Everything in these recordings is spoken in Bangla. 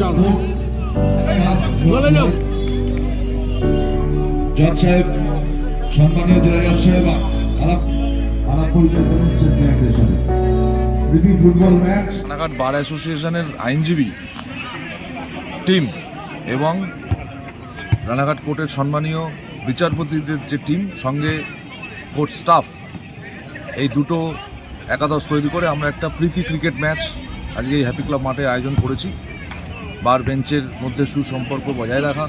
জজ রানাঘাট বার অ্যাসোসিয়েশনের আইনজীবী টিম এবং রানাঘাট কোর্টের সম্মানীয় বিচারপতিদের যে টিম, সঙ্গে কোর্ট স্টাফ, এই দুটো একাদশ তৈরি করে আমরা একটা প্রীতি ক্রিকেট ম্যাচ আজকে এই হ্যাপি ক্লাব মাঠে আয়োজন করেছি। বার বেঞ্চের মধ্যে সুসম্পর্ক বজায় রাখা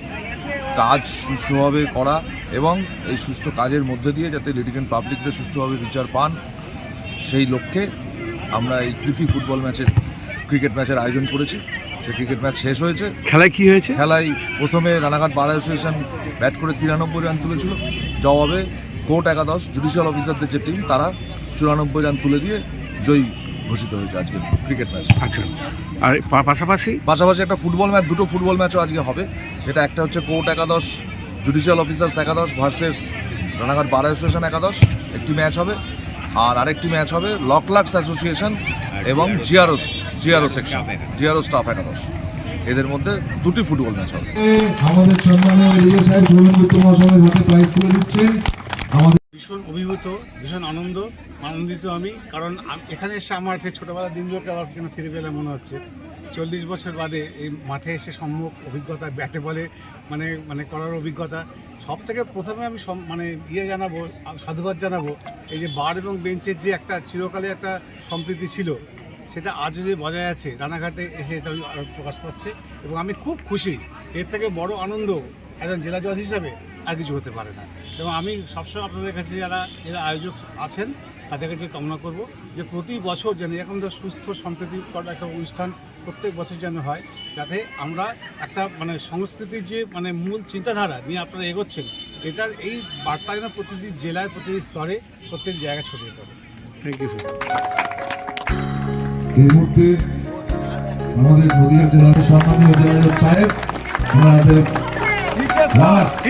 কাজ সুষ্ঠুভাবে করা এবং এই সুষ্ঠু কাজের মধ্যে দিয়ে যাতে লিটিগেন্ট পাবলিকরা সুষ্ঠুভাবে বিচার পান সেই লক্ষ্যে আমরা এই প্রীতি ফুটবল ম্যাচের ক্রিকেট ম্যাচের আয়োজন করেছি। সেই ক্রিকেট ম্যাচ শেষ হয়েছে। খেলায় কি হয়েছে? খেলায় প্রথমে রানাঘাট বার অ্যাসোসিয়েশন ব্যাট করে তিরানব্বই রান তুলেছিল। জবাবে কোর্ট একাদশ জুডিশিয়াল অফিসারদের যে টিম তারা চুরানব্বই রান তুলে দিয়ে জয়ী। ঘোষিত হয়েছে আজকে ক্রিকেট ম্যাচ আচ্ছা। আর পাশাপাশি? পাশাপাশি একটা ফুটবল ম্যাচ দুটো ফুটবল ম্যাচও আজকে হবে। এটা একটা হচ্ছে কোর্ট একাদশ জুডিশিয়াল অফিসার্স একাদশ ভার্সেস রানাঘাট বার অ্যাসোসিয়েশন একাদশ। একটি ম্যাচ হবে। আর আরেকটি ম্যাচ হবে লকলাক্স অ্যাসোসিয়েশন এবং GRO GRO section GRO staff একাদশ। এদের মধ্যে দুটি ফুটবল ম্যাচ হবে। আমাদের সম্মানীয় সাহেব হাতে প্রাইজ তুলে দিচ্ছেন আমাদের ভীষণ অভিভূত, ভীষণ আনন্দ, আনন্দিত আমি। কারণ এখানে এসে আমার সেই ছোটোবেলার দিনগুলোকে আবার যেন ফিরে পেলে মনে হচ্ছে। চল্লিশ বছর বাদে এই মাঠে এসে সম্মুখ অভিজ্ঞতা, ব্যাটে বলে মানে মানে করার অভিজ্ঞতা সব থেকে প্রথমে আমি মানে ইয়ে জানাব, সাধুবাদ জানাব, এই যে বার এবং বেঞ্চের যে একটা চিরকালে একটা সম্প্রীতি ছিল, সেটা আজও যে বজায় আছে, রানাঘাটে এসে আমি প্রকাশ পাচ্ছে এবং আমি খুব খুশি। এর থেকে বড় আনন্দ একজন জেলা জজ হিসাবে আর কিছু হতে পারে না। এবং আমি সবসময় আপনাদের কাছে যারা এরা আয়োজক আছেন তাদের কাছে কামনা করব যে প্রতি বছর যেন এরকম তো সুস্থ সম্প্রীতিকর একটা অনুষ্ঠান প্রত্যেক বছর যেন হয় যাতে আমরা একটা মানে সংস্কৃতির যে মানে মূল চিন্তাধারা নিয়ে আপনারা এগোচ্ছেন এটার এই বার্তা যেন প্রতিটি জেলায় প্রতিটি স্তরে প্রত্যেক জায়গায় ছড়িয়ে পড়ে। থ্যাংক ইউ স্যার এই মুহূর্তে আমাদের নদীয়া জেলার সম্মানীয় জেলা সাহেব ওনার হাতে last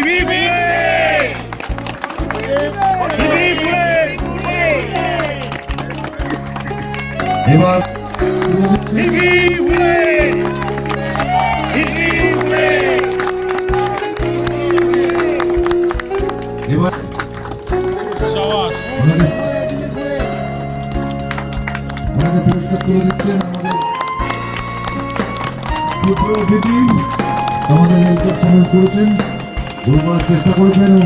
এবার এবার ওনাকে ওনাকে পুরস্কার তুলে দিচ্ছেন আমাদের পুত্র অতিথি আমাদের হেল্প করেছেন দূর করার চেষ্টা করেছেন এবং